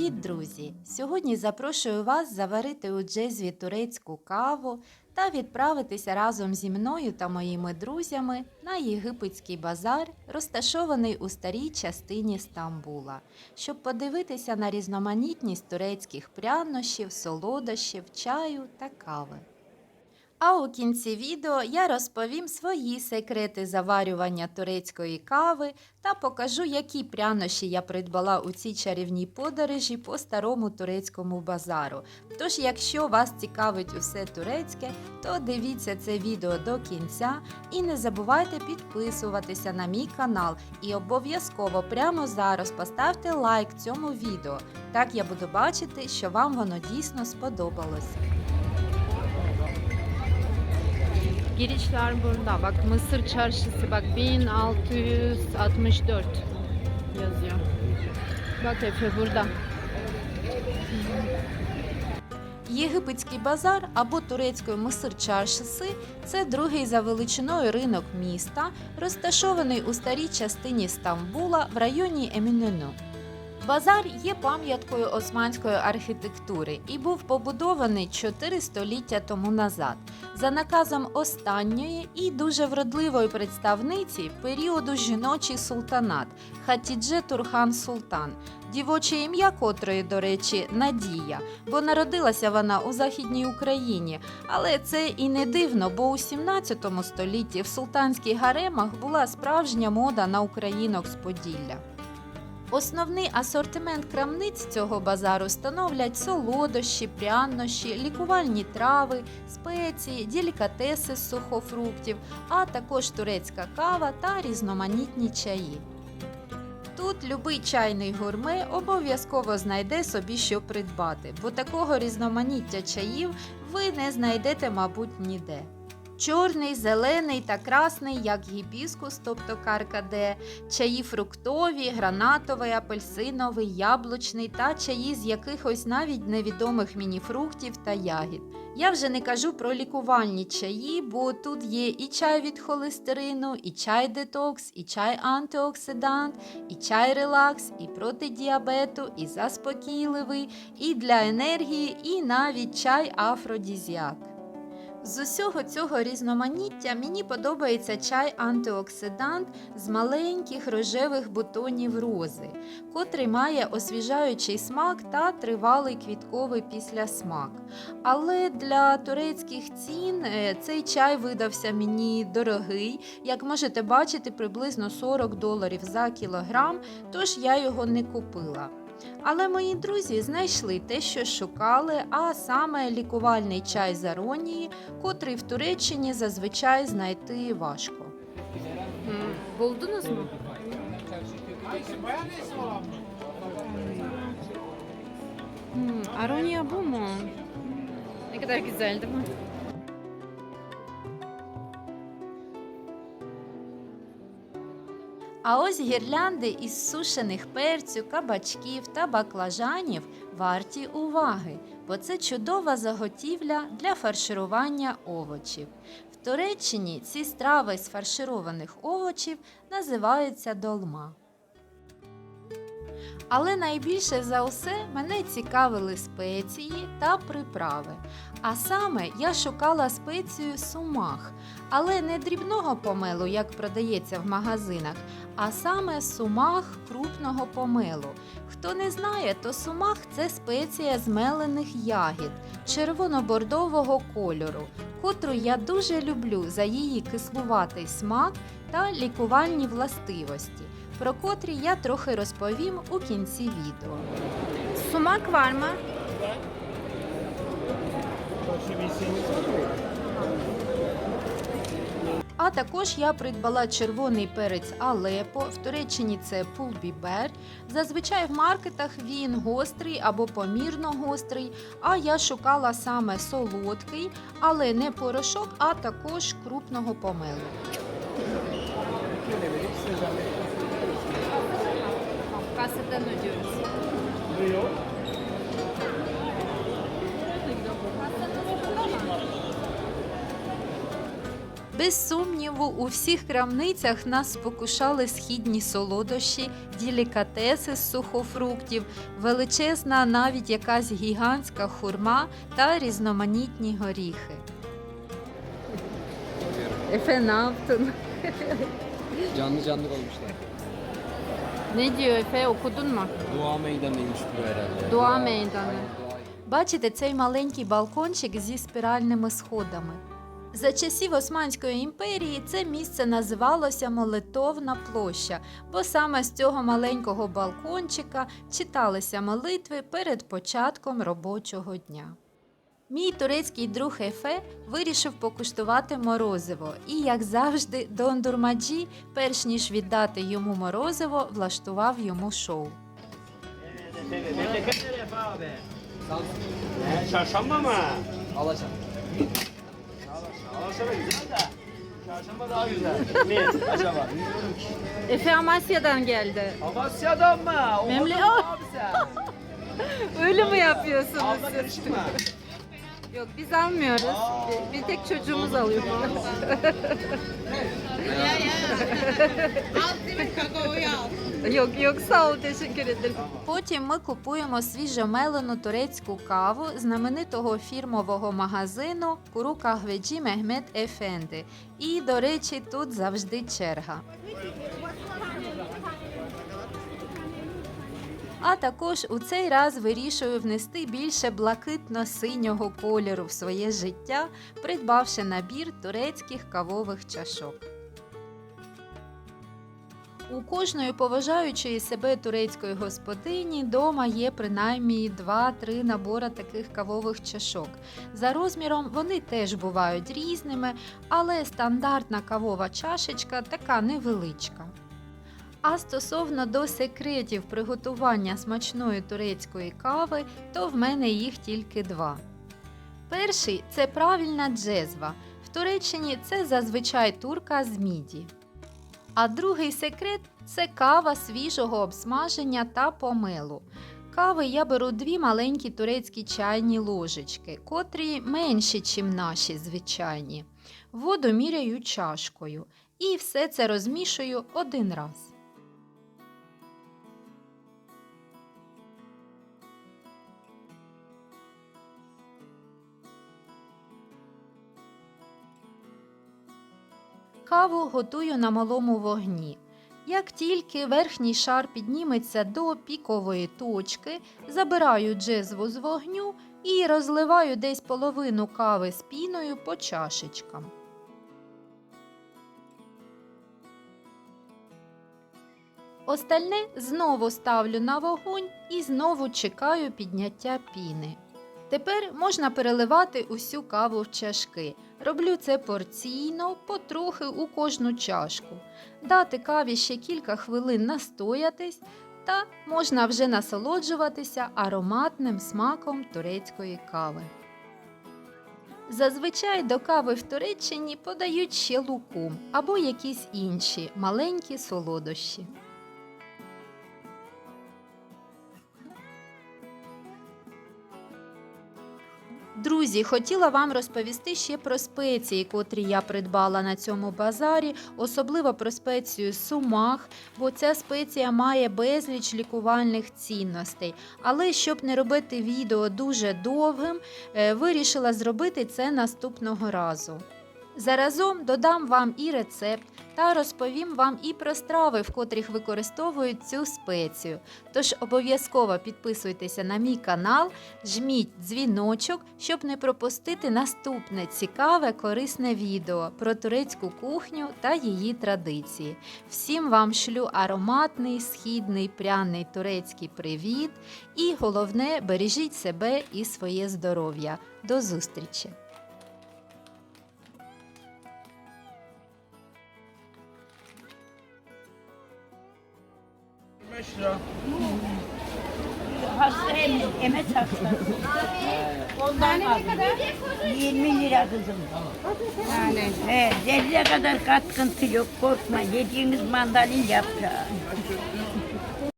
Привіт, друзі! Сьогодні запрошую вас заварити у джезві турецьку каву та відправитися разом зі мною та моїми друзями на єгипетський базар, розташований у старій частині Стамбула, щоб подивитися на різноманітність турецьких прянощів, солодощів, чаю та кави. А у кінці відео я розповім свої секрети заварювання турецької кави та покажу, які прянощі я придбала у цій чарівній подорожі по старому турецькому базару. Тож, якщо вас цікавить усе турецьке, то дивіться це відео до кінця і не забувайте підписуватися на мій канал. І обов'язково прямо зараз поставте лайк цьому відео. Так я буду бачити, що вам воно dійсно сподобалось. Girişler burada. Bak Mısır Çarşısı bak 1664 yazıyor. Bak Efe burada. Єгипетський базар або турецькою Мисир Чаршиси це другий за величиною ринок міста, розташований у старій частині Стамбула в районі Емінену. Базар є пам'яткою османської архітектури і був побудований 4 століття тому назад за наказом останньої і дуже вродливої представниці періоду жіночий султанат Хатідже Турхан Султан, дівоче ім'я котрої, до речі, Надія, бо народилася вона у Західній Україні. Але це і не дивно, бо у 17 столітті в султанських гаремах була справжня мода на українок з Поділля. Основний асортимент крамниць цього базару становлять солодощі, прянощі, лікувальні трави, спеції, делікатеси з сухофруктів, а також турецька кава та різноманітні чаї. Тут любий чайний гурме обов'язково знайде собі що придбати, бо такого різноманіття чаїв ви не знайдете, мабуть, ніде. Чорний, зелений та красний, як гібіскус, тобто каркаде, чаї фруктові, гранатовий, апельсиновий, яблучний та чаї з якихось навіть невідомих мініфруктів та ягід. Я вже не кажу про лікувальні чаї, бо тут є і чай від холестерину, і чай детокс, і чай антиоксидант, і чай релакс, і проти діабету, і заспокійливий, і для енергії, і навіть чай афродізіак. З усього цього різноманіття мені подобається чай антиоксидант з маленьких рожевих бутонів рози, котрий має освіжаючий смак та тривалий квітковий післясмак. Але для турецьких цін е, цей чай видався мені дорогий, як можете бачити, приблизно 40 доларів за кілограм, тож я його не купила. Але мої друзі знайшли те, що шукали, а саме лікувальний чай з аронії, котрий в Туреччині зазвичай знайти важко. Bu mu? Ne kadar А ось гірлянди із сушених перцю, кабачків та баклажанів варті уваги, бо це чудова заготівля для фарширування овочів. В Туреччині ці страви з фаршированих овочів називаються долма. Але найбільше за усе мене цікавили спеції та приправи. А саме я шукала спецію сумах, але не дрібного помелу, як продається в магазинах, а саме сумах крупного помелу. Хто не знає, то сумах це спеція з мелених ягід червоно-бордового кольору, котру я дуже люблю за її кислуватий смак та лікувальні властивості, про котрі я трохи розповім у кінці відео. Var mı? А також я придбала червоний перець Алепо. В Туреччині це пулбібер. Зазвичай в маркетах він гострий або помірно гострий. А я шукала саме солодкий, але не порошок, а також крупного помелу. Kassadan ödüyoruz. Без сумніву, у всіх крамницях нас спокушали східні солодощі, делікатеси з сухофруктів, величезна навіть якась гігантська хурма та різноманітні горіхи. Efe ne yaptın? Canlı canlı olmuşlar. Ne diyor Efe okudun mu? Dua meydanıymış bu herhalde. Dua meydanı. Бачите цей маленький балкончик зі спіральними сходами. За часів Османської імперії це місце називалося Молитовна площа, бо саме з цього маленького балкончика читалися молитви перед початком робочого дня. Мій турецький друг Ефе вирішив покуштувати морозиво, і, як завжди, Дондурмаджі, перш ніж віддати йому морозиво, влаштував йому шоу. Çarşamba güzel de. Çarşamba daha güzel. Ne acaba? Bilmiyorum ki. Efe Amasya'dan geldi. Amasya'dan mı? Memle- abi sen? Öyle mi yapıyorsunuz Abla siz? karışık mı? Yok biz almıyoruz. Bir, bir tek çocuğumuz alıyor. yok sağ ol teşekkür ederim. Потім ми купуємо свіжомелену турецьку каву знаменитого фірмового магазину Куру Кахведжі Мехмед Ефенди. І, до речі, тут завжди черга. А також у цей раз вирішую внести більше блакитно-синього кольору в своє життя, придбавши набір турецьких кавових чашок. У кожної поважаючої себе турецької господині дома є принаймні 2-3 набори таких кавових чашок. За розміром вони теж бувають різними, але стандартна кавова чашечка така невеличка. А стосовно до секретів приготування смачної турецької кави, то в мене їх тільки два. Перший це правильна джезва. В Туреччині це зазвичай турка з міді. А другий секрет це кава свіжого обсмаження та помелу. Кави я беру дві маленькі турецькі чайні ложечки, котрі менші, ніж наші звичайні. Воду міряю чашкою і все це розмішую один раз. Каву готую на малому вогні. Як тільки верхній шар підніметься до пікової точки, забираю джезву з вогню і розливаю десь половину кави з піною по чашечкам. Остальне знову ставлю на вогонь і знову чекаю підняття піни. Тепер можна переливати усю каву в чашки. Роблю це порційно, потрохи у кожну чашку. Дати каві ще кілька хвилин настоятись, та можна вже насолоджуватися ароматним смаком турецької кави. Зазвичай до кави в Туреччині подають ще лукум або якісь інші маленькі солодощі. Друзі, хотіла вам розповісти ще про спеції, котрі я придбала на цьому базарі, особливо про спецію сумах, бо ця спеція має безліч лікувальних цінностей. Але щоб не робити відео дуже довгим, е, вирішила зробити це наступного разу. Заразом додам вам і рецепт та розповім вам і про страви, в котрих використовують цю спецію. Тож обов'язково підписуйтеся на мій канал, жміть дзвіночок, щоб не пропустити наступне цікаве корисне відео про турецьку кухню та її традиції. Всім вам шлю ароматний, східний, пряний турецький привіт і головне бережіть себе і своє здоров'я. До зустрічі! Hastayım, emet hastası. Ondan ne kadar? 20 lira kızım. Yani. He, zerre kadar katkıntı yok, korkma. Yediğiniz mandalin yaprağı.